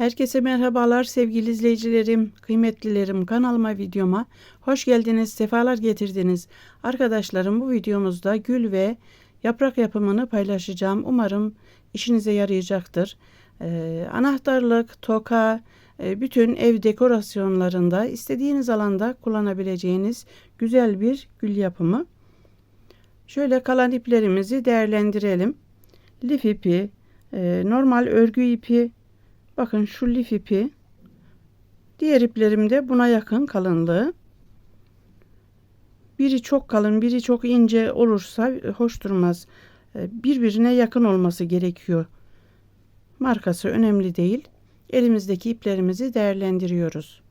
Herkese merhabalar sevgili izleyicilerim, kıymetlilerim kanalıma videoma hoş geldiniz, sefalar getirdiniz. Arkadaşlarım bu videomuzda gül ve yaprak yapımını paylaşacağım. Umarım işinize yarayacaktır. Ee, anahtarlık, toka, e, bütün ev dekorasyonlarında istediğiniz alanda kullanabileceğiniz güzel bir gül yapımı. Şöyle kalan iplerimizi değerlendirelim. Lif ipi, e, normal örgü ipi, Bakın şu lif ipi. Diğer iplerim de buna yakın kalınlığı. Biri çok kalın, biri çok ince olursa hoş durmaz. Ee, birbirine yakın olması gerekiyor. Markası önemli değil. Elimizdeki iplerimizi değerlendiriyoruz.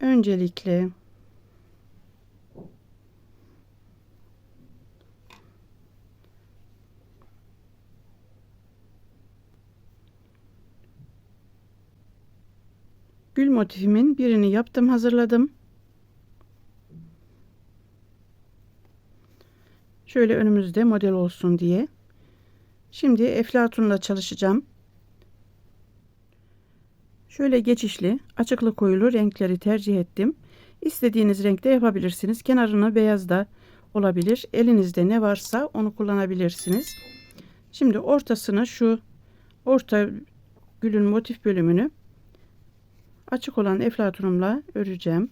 Öncelikle Gül motifimin birini yaptım hazırladım. Şöyle önümüzde model olsun diye. Şimdi eflatunla çalışacağım. Şöyle geçişli, açıklı koyulu renkleri tercih ettim. İstediğiniz renkte yapabilirsiniz. Kenarını beyaz da olabilir. Elinizde ne varsa onu kullanabilirsiniz. Şimdi ortasını şu orta gülün motif bölümünü açık olan eflatunumla öreceğim.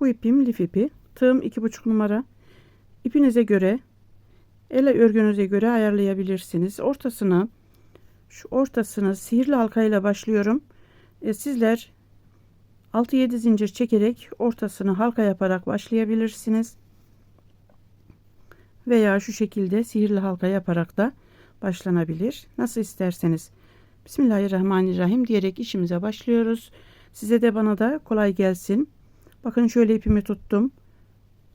Bu ipim lif ipi. Tığım 2,5 numara. İpinize göre ele örgünüze göre ayarlayabilirsiniz. Ortasına şu ortasını sihirli halkayla başlıyorum. E, sizler 6-7 zincir çekerek ortasını halka yaparak başlayabilirsiniz veya şu şekilde sihirli halka yaparak da başlanabilir. Nasıl isterseniz. Bismillahirrahmanirrahim diyerek işimize başlıyoruz. Size de bana da kolay gelsin. Bakın şöyle ipimi tuttum.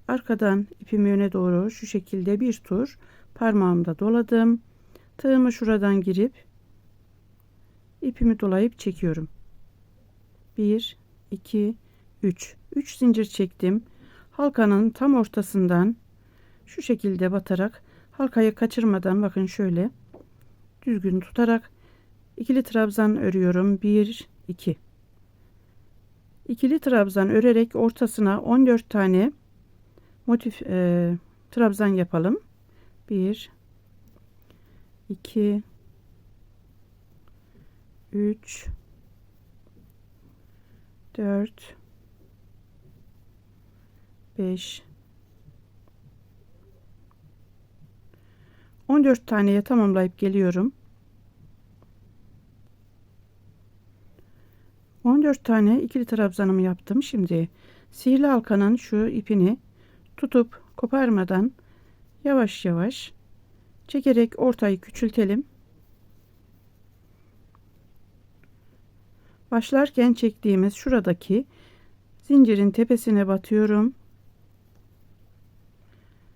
Arkadan ipimi öne doğru şu şekilde bir tur parmağımda doladım. Tığımı şuradan girip ipimi dolayıp çekiyorum. 1 2 3 3 zincir çektim. Halkanın tam ortasından şu şekilde batarak halkayı kaçırmadan bakın şöyle düzgün tutarak ikili trabzan örüyorum. 1 2 ikili trabzan örerek ortasına 14 tane motif e, trabzan yapalım. 1 2 3 4 5 14 taneye tamamlayıp geliyorum. 14 tane ikili trabzanımı yaptım. Şimdi sihirli halkanın şu ipini tutup koparmadan yavaş yavaş çekerek ortayı küçültelim. Başlarken çektiğimiz şuradaki zincirin tepesine batıyorum.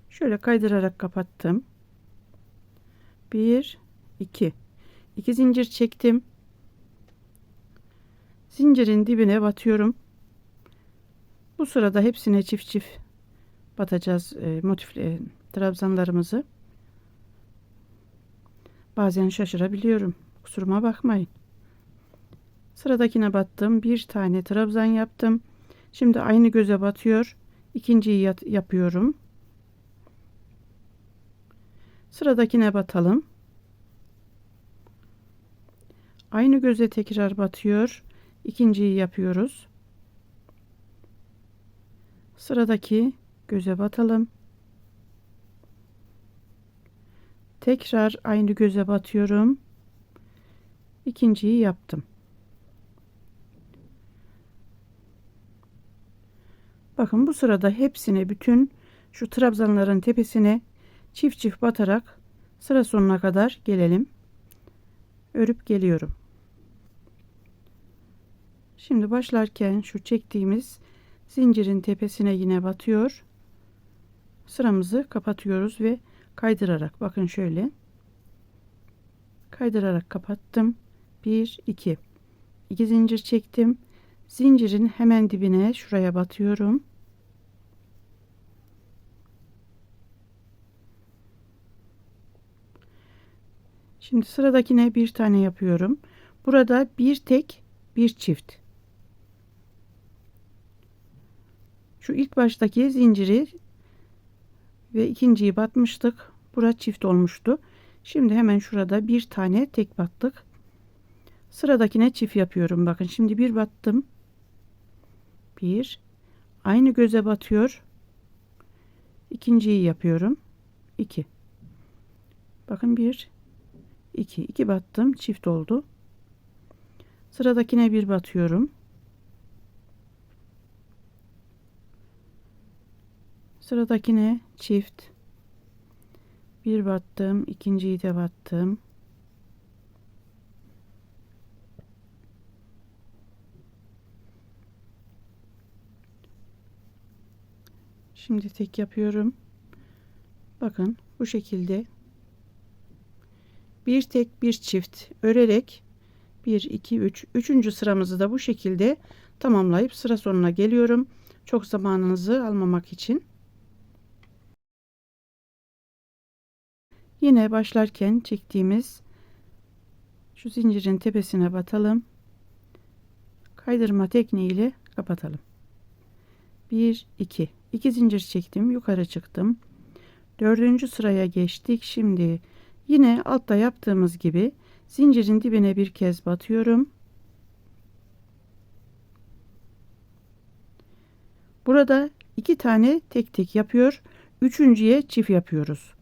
Şöyle kaydırarak kapattım. 1 2 2 zincir çektim. Zincirin dibine batıyorum. Bu sırada hepsine çift çift batacağız e, motifli e, trabzanlarımızı. Bazen şaşırabiliyorum. Kusuruma bakmayın. Sıradakine battım. Bir tane trabzan yaptım. Şimdi aynı göze batıyor. İkinciyi yapıyorum Sıradakine batalım. Aynı göze tekrar batıyor. İkinciyi yapıyoruz. Sıradaki göze batalım. Tekrar aynı göze batıyorum. İkinciyi yaptım. Bakın bu sırada hepsine bütün şu trabzanların tepesine çift çift batarak sıra sonuna kadar gelelim. Örüp geliyorum. Şimdi başlarken şu çektiğimiz zincirin tepesine yine batıyor. Sıramızı kapatıyoruz ve kaydırarak bakın şöyle kaydırarak kapattım. 1 2 2 zincir çektim. Zincirin hemen dibine şuraya batıyorum. Şimdi sıradakine bir tane yapıyorum. Burada bir tek bir çift. Şu ilk baştaki zinciri ve ikinciyi batmıştık. Bura çift olmuştu. Şimdi hemen şurada bir tane tek battık. Sıradakine çift yapıyorum. Bakın şimdi bir battım. Bir. Aynı göze batıyor. İkinciyi yapıyorum. 2. Bakın 1 2 2 battım çift oldu. Sıradakine bir batıyorum. Sıradakine çift bir battım, ikinciyi de battım. Şimdi tek yapıyorum. Bakın bu şekilde bir tek bir çift örerek 1 2 3 üçüncü sıramızı da bu şekilde tamamlayıp sıra sonuna geliyorum. Çok zamanınızı almamak için. Yine başlarken çektiğimiz şu zincirin tepesine batalım. Kaydırma tekniğiyle kapatalım. 1 2 2 zincir çektim, yukarı çıktım. Dördüncü sıraya geçtik. Şimdi yine altta yaptığımız gibi zincirin dibine bir kez batıyorum. Burada iki tane tek tek yapıyor. Üçüncüye çift yapıyoruz.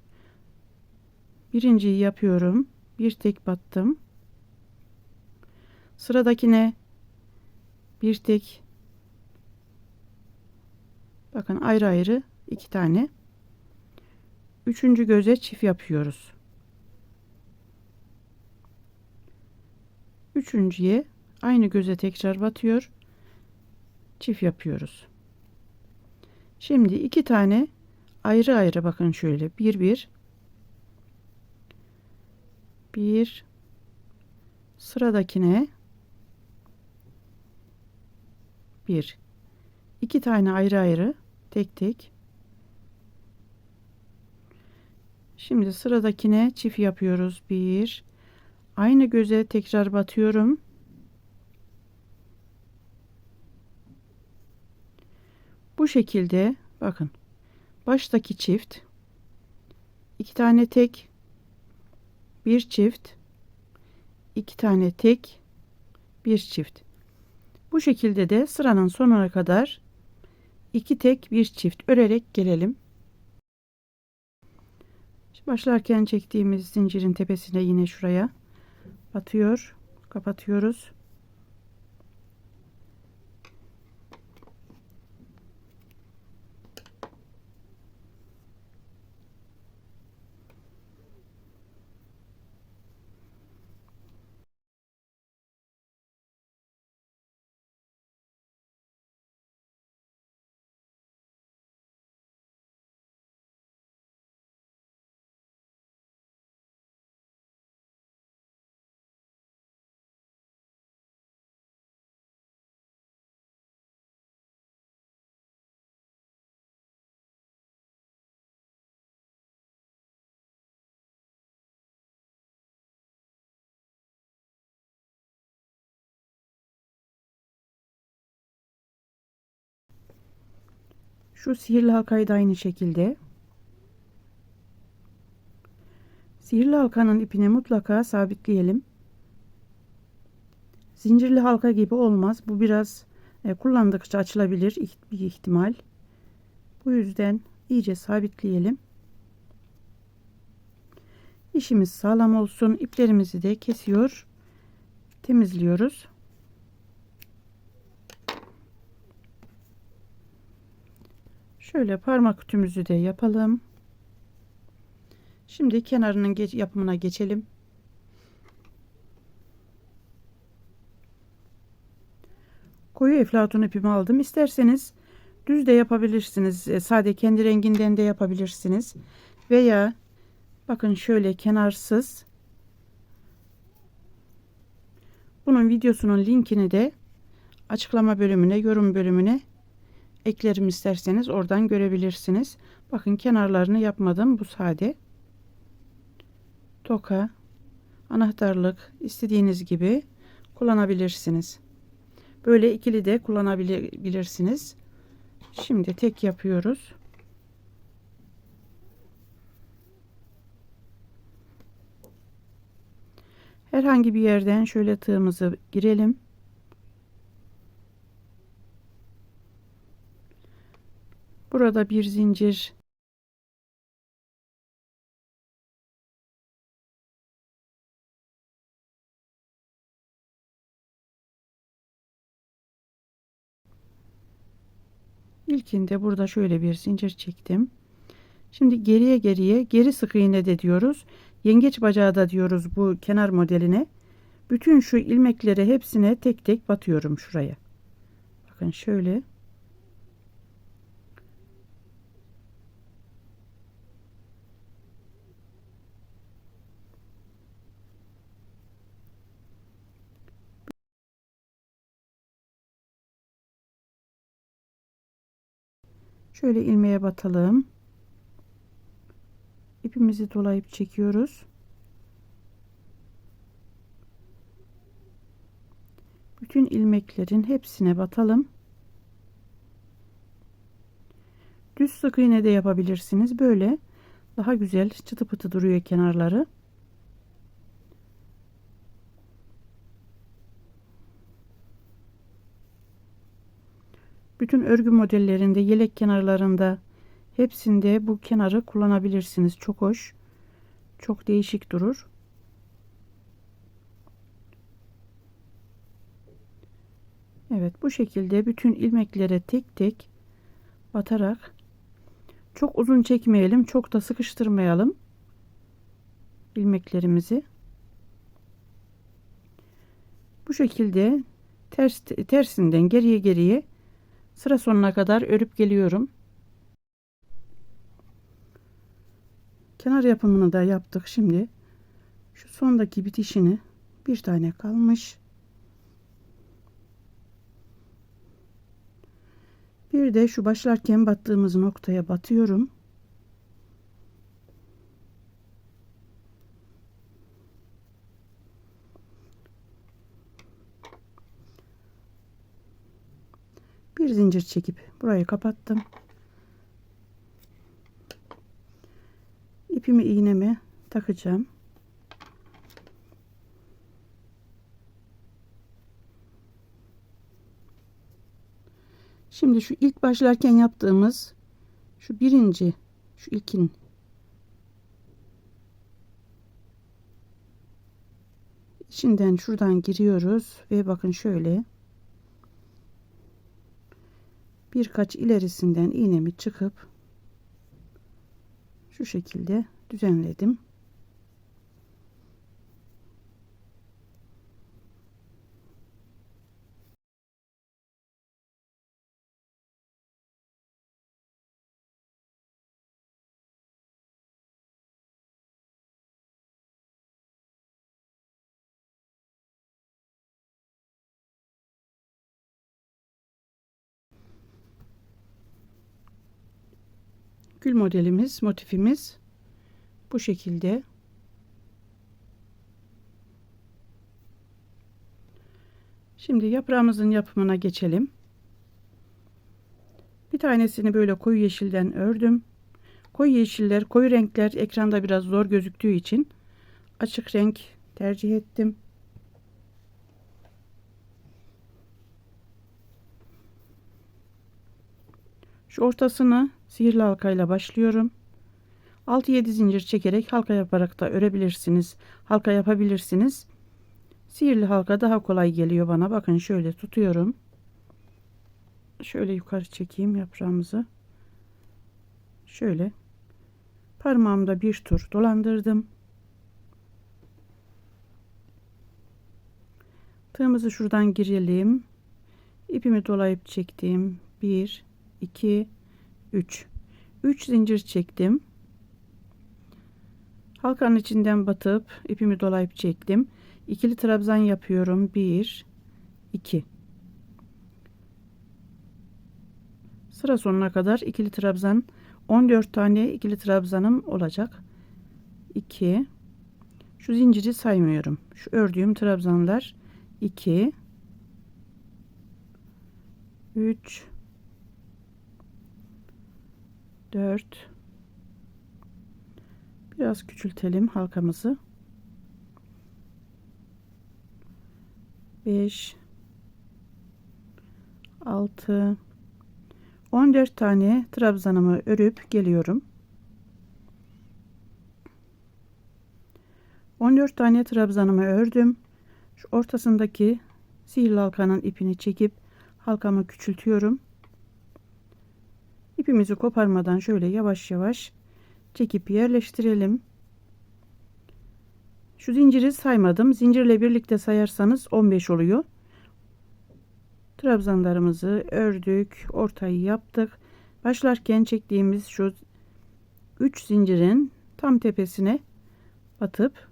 Birinciyi yapıyorum. Bir tek battım. Sıradakine bir tek bakın ayrı ayrı iki tane üçüncü göze çift yapıyoruz. Üçüncüye aynı göze tekrar batıyor. Çift yapıyoruz. Şimdi iki tane ayrı ayrı bakın şöyle bir bir bir sıradakine bir iki tane ayrı ayrı tek tek Şimdi sıradakine çift yapıyoruz. Bir. Aynı göze tekrar batıyorum. Bu şekilde bakın. Baştaki çift. iki tane tek. Bir çift. iki tane tek. Bir çift. Bu şekilde de sıranın sonuna kadar iki tek bir çift örerek gelelim. Başlarken çektiğimiz zincirin tepesine yine şuraya batıyor. Kapatıyoruz. Şu sihirli halkayı da aynı şekilde sihirli halkanın ipini mutlaka sabitleyelim. Zincirli halka gibi olmaz. Bu biraz e, kullandıkça açılabilir bir ihtimal. Bu yüzden iyice sabitleyelim. İşimiz sağlam olsun. İplerimizi de kesiyor. Temizliyoruz. Şöyle parmak ütümüzü de yapalım. Şimdi kenarının geç yapımına geçelim. Koyu eflatun ipimi aldım. İsterseniz düz de yapabilirsiniz. E, sade kendi renginden de yapabilirsiniz. Veya bakın şöyle kenarsız. Bunun videosunun linkini de açıklama bölümüne, yorum bölümüne eklerim isterseniz oradan görebilirsiniz. Bakın kenarlarını yapmadım. Bu sade. Toka anahtarlık istediğiniz gibi kullanabilirsiniz. Böyle ikili de kullanabilirsiniz. Şimdi tek yapıyoruz. Herhangi bir yerden şöyle tığımızı girelim. Burada bir zincir İlkinde burada şöyle bir zincir çektim. Şimdi geriye geriye geri sık iğne de diyoruz. Yengeç bacağı da diyoruz bu kenar modeline. Bütün şu ilmekleri hepsine tek tek batıyorum şuraya. Bakın şöyle. Şöyle ilmeğe batalım. İpimizi dolayıp çekiyoruz. Bütün ilmeklerin hepsine batalım. Düz sık iğne de yapabilirsiniz. Böyle daha güzel çıtı pıtı duruyor kenarları. Bütün örgü modellerinde, yelek kenarlarında hepsinde bu kenarı kullanabilirsiniz. Çok hoş. Çok değişik durur. Evet bu şekilde bütün ilmeklere tek tek batarak çok uzun çekmeyelim. Çok da sıkıştırmayalım ilmeklerimizi. Bu şekilde ters tersinden geriye geriye Sıra sonuna kadar örüp geliyorum. Kenar yapımını da yaptık. Şimdi şu sondaki bitişini bir tane kalmış. Bir de şu başlarken battığımız noktaya batıyorum. Bir zincir çekip burayı kapattım. İpimi iğneme takacağım. Şimdi şu ilk başlarken yaptığımız şu birinci şu ilkin içinden şuradan giriyoruz ve bakın şöyle birkaç ilerisinden iğnemi çıkıp şu şekilde düzenledim. Gül modelimiz, motifimiz bu şekilde. Şimdi yaprağımızın yapımına geçelim. Bir tanesini böyle koyu yeşilden ördüm. Koyu yeşiller, koyu renkler ekranda biraz zor gözüktüğü için açık renk tercih ettim. Şu ortasını sihirli halkayla başlıyorum. 6-7 zincir çekerek halka yaparak da örebilirsiniz. Halka yapabilirsiniz. Sihirli halka daha kolay geliyor bana. Bakın şöyle tutuyorum. Şöyle yukarı çekeyim yaprağımızı. Şöyle parmağımda bir tur dolandırdım. Tığımızı şuradan girelim. İpimi dolayıp çektim. 1 2 3 3 zincir çektim. Halkanın içinden batıp ipimi dolayıp çektim. İkili trabzan yapıyorum. 1 2 sıra sonuna kadar ikili trabzan. 14 tane ikili trabzanım olacak. 2 Şu zinciri saymıyorum. Şu ördüğüm trabzanlar. 2 3 4 Biraz küçültelim halkamızı. 5 6 14 tane trabzanımı örüp geliyorum. 14 tane trabzanımı ördüm. Şu ortasındaki sihirli halkanın ipini çekip halkamı küçültüyorum. İpimizi koparmadan şöyle yavaş yavaş çekip yerleştirelim. Şu zinciri saymadım. Zincirle birlikte sayarsanız 15 oluyor. Trabzanlarımızı ördük, ortayı yaptık. Başlarken çektiğimiz şu 3 zincirin tam tepesine batıp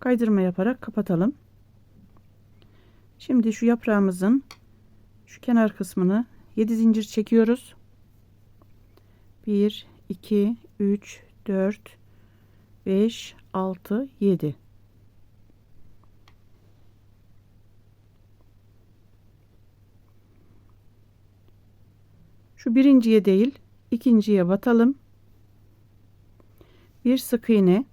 kaydırma yaparak kapatalım. Şimdi şu yaprağımızın şu kenar kısmını 7 zincir çekiyoruz. 1 2 3 4 5 6 7 Şu birinciye değil, ikinciye batalım. Bir sık iğne.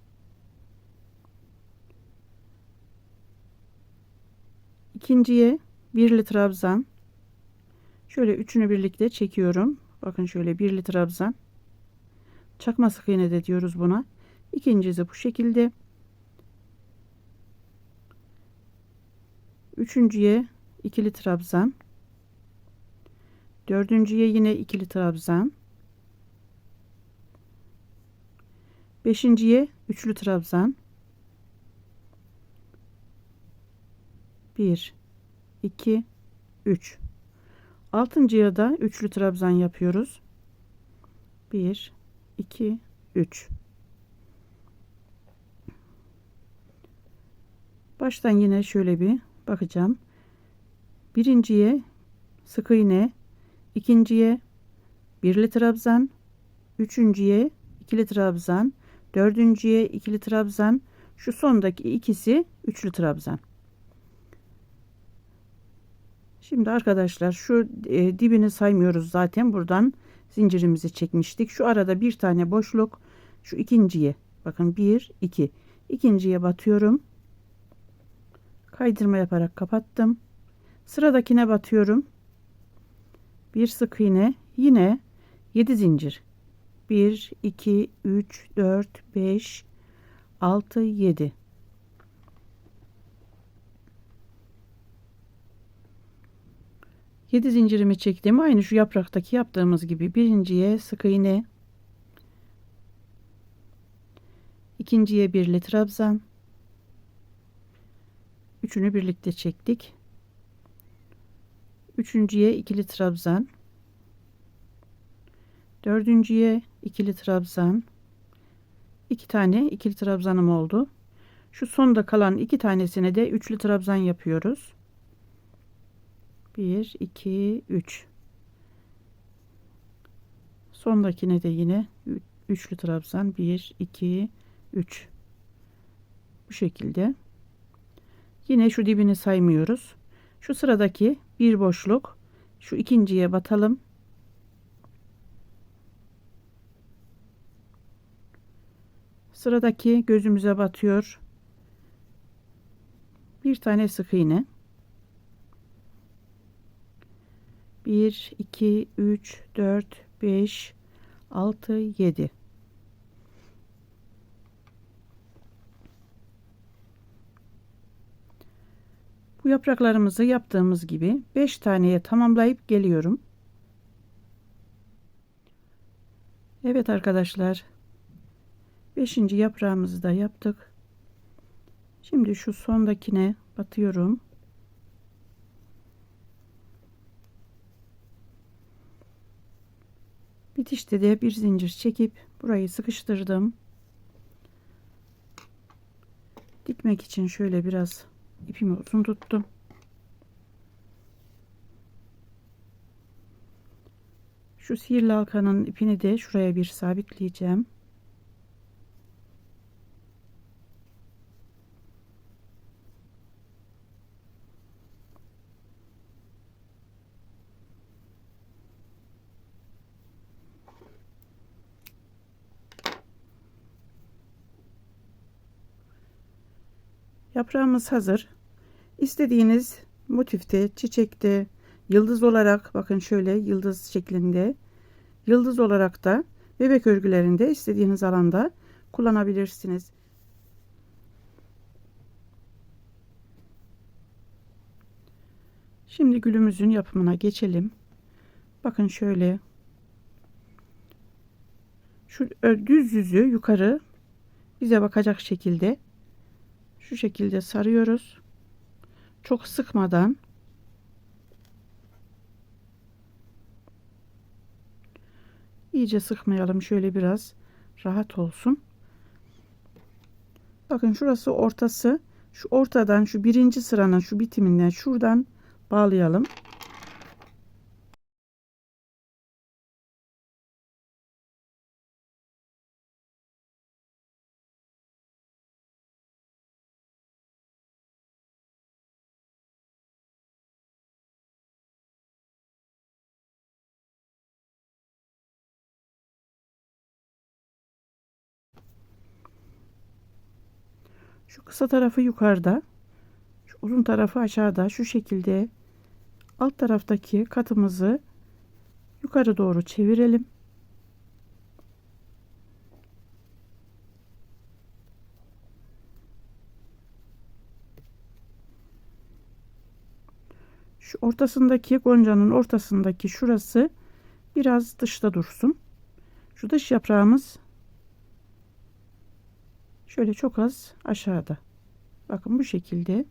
İkinciye birli trabzan. Şöyle üçünü birlikte çekiyorum. Bakın şöyle birli trabzan. Çakma sık iğne de diyoruz buna. İkincisi bu şekilde. Üçüncüye ikili trabzan. Dördüncüye yine ikili trabzan. Beşinciye üçlü trabzan. Bir, iki, üç. Altıncıya da üçlü trabzan yapıyoruz. Bir, iki, üç. Baştan yine şöyle bir bakacağım. Birinciye sık iğne, ikinciye birli trabzan, üçüncüye ikili trabzan, dördüncüye ikili trabzan, şu sondaki ikisi üçlü trabzan. Şimdi arkadaşlar şu e, dibini saymıyoruz zaten buradan zincirimizi çekmiştik. Şu arada bir tane boşluk şu ikinciye bakın bir iki ikinciye batıyorum. Kaydırma yaparak kapattım. Sıradakine batıyorum. Bir sık iğne yine 7 zincir. 1 2 3 4 5 6 7 7 zincirimi çektim. Aynı şu yapraktaki yaptığımız gibi birinciye sık iğne, ikinciye birli trabzan, üçünü birlikte çektik. Üçüncüye ikili trabzan, dördüncüye ikili trabzan, iki tane ikili trabzanım oldu. Şu sonda kalan iki tanesine de üçlü trabzan yapıyoruz. 1 2 3 sondakine de yine üçlü trabzan. 1 2 3 bu şekilde. Yine şu dibini saymıyoruz. Şu sıradaki bir boşluk. Şu ikinciye batalım. Sıradaki gözümüze batıyor. Bir tane sık iğne 1 2 3 4 5 6 7 Bu yapraklarımızı yaptığımız gibi 5 taneye tamamlayıp geliyorum. Evet arkadaşlar. 5. yaprağımızı da yaptık. Şimdi şu sondakine batıyorum. Bitişte de bir zincir çekip burayı sıkıştırdım. Dikmek için şöyle biraz ipimi uzun tuttum. Şu sihirli halkanın ipini de şuraya bir sabitleyeceğim. Yaprağımız hazır. İstediğiniz motifte, çiçekte, yıldız olarak bakın şöyle yıldız şeklinde yıldız olarak da bebek örgülerinde istediğiniz alanda kullanabilirsiniz. Şimdi gülümüzün yapımına geçelim. Bakın şöyle şu düz yüzü yukarı bize bakacak şekilde şu şekilde sarıyoruz. Çok sıkmadan iyice sıkmayalım. Şöyle biraz rahat olsun. Bakın şurası ortası. Şu ortadan şu birinci sıranın şu bitiminden şuradan bağlayalım. Kısa tarafı yukarıda. Şu uzun tarafı aşağıda. Şu şekilde alt taraftaki katımızı yukarı doğru çevirelim. Şu ortasındaki goncanın ortasındaki şurası biraz dışta dursun. Şu dış yaprağımız Şöyle çok az aşağıda. Bakın bu şekilde.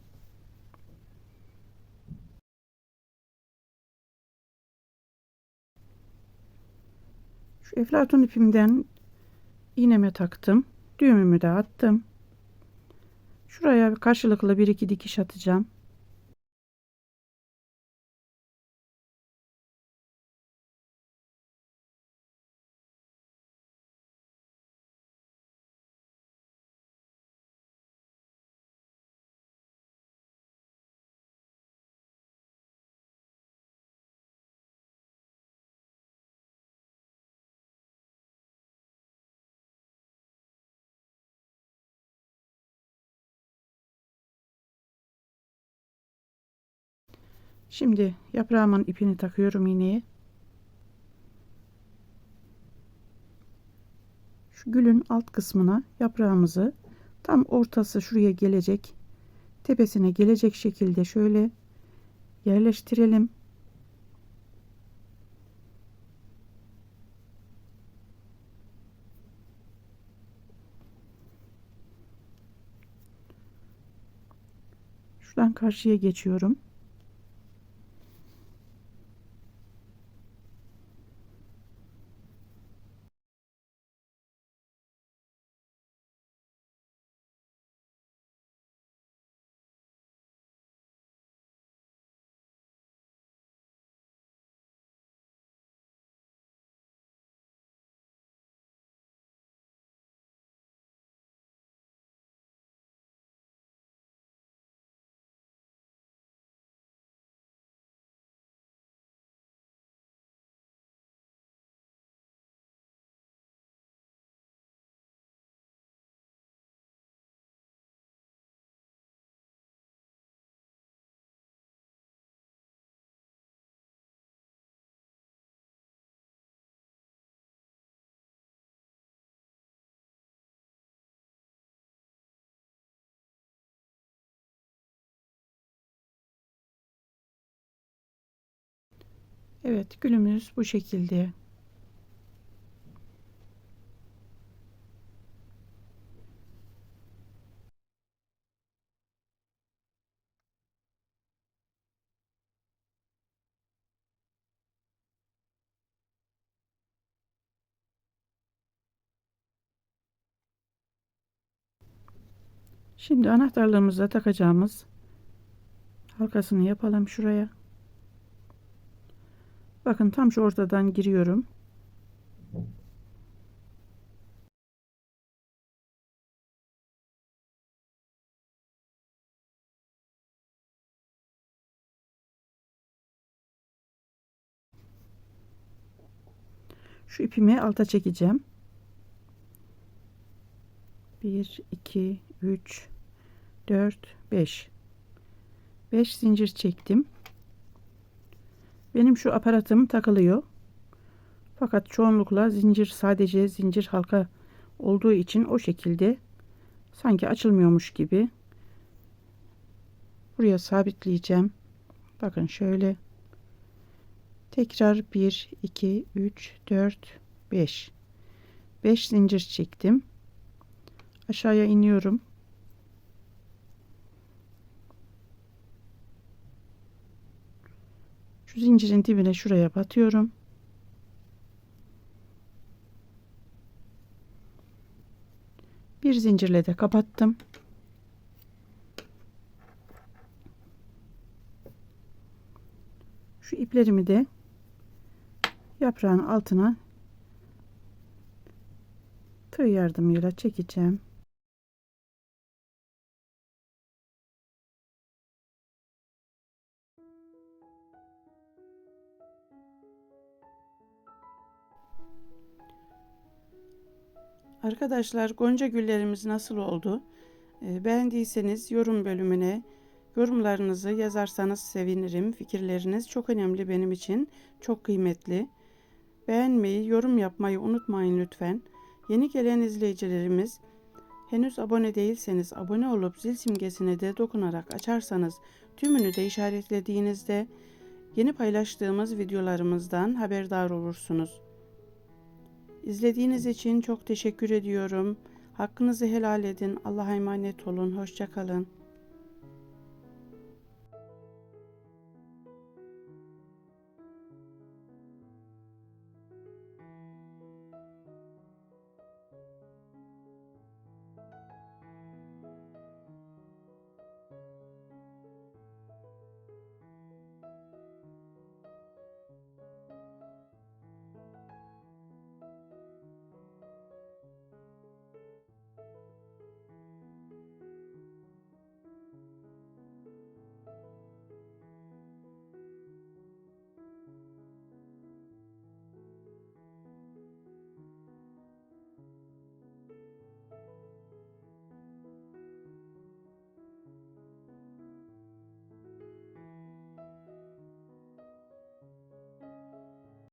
Şu eflatun ipimden iğneme taktım. Düğümümü de attım. Şuraya karşılıklı bir iki dikiş atacağım. Şimdi yaprağımın ipini takıyorum iğneye. Şu gülün alt kısmına yaprağımızı tam ortası şuraya gelecek tepesine gelecek şekilde şöyle yerleştirelim. Şuradan karşıya geçiyorum. Evet gülümüz bu şekilde. Şimdi anahtarlığımıza takacağımız halkasını yapalım şuraya. Bakın tam şu ortadan giriyorum. Şu ipimi alta çekeceğim. 1 2 3 4 5 5 zincir çektim. Benim şu aparatım takılıyor. Fakat çoğunlukla zincir sadece zincir halka olduğu için o şekilde sanki açılmıyormuş gibi buraya sabitleyeceğim. Bakın şöyle tekrar 1 2 3 4 5 5 zincir çektim. Aşağıya iniyorum. Şu zincirin dibine şuraya batıyorum. Bir zincirle de kapattım. Şu iplerimi de yaprağın altına tığ yardımıyla çekeceğim. Arkadaşlar gonca güllerimiz nasıl oldu? Ee, Beğendiyseniz yorum bölümüne yorumlarınızı yazarsanız sevinirim. Fikirleriniz çok önemli benim için. Çok kıymetli. Beğenmeyi, yorum yapmayı unutmayın lütfen. Yeni gelen izleyicilerimiz henüz abone değilseniz abone olup zil simgesine de dokunarak açarsanız tümünü de işaretlediğinizde yeni paylaştığımız videolarımızdan haberdar olursunuz. İzlediğiniz için çok teşekkür ediyorum. Hakkınızı helal edin. Allah'a emanet olun. Hoşçakalın.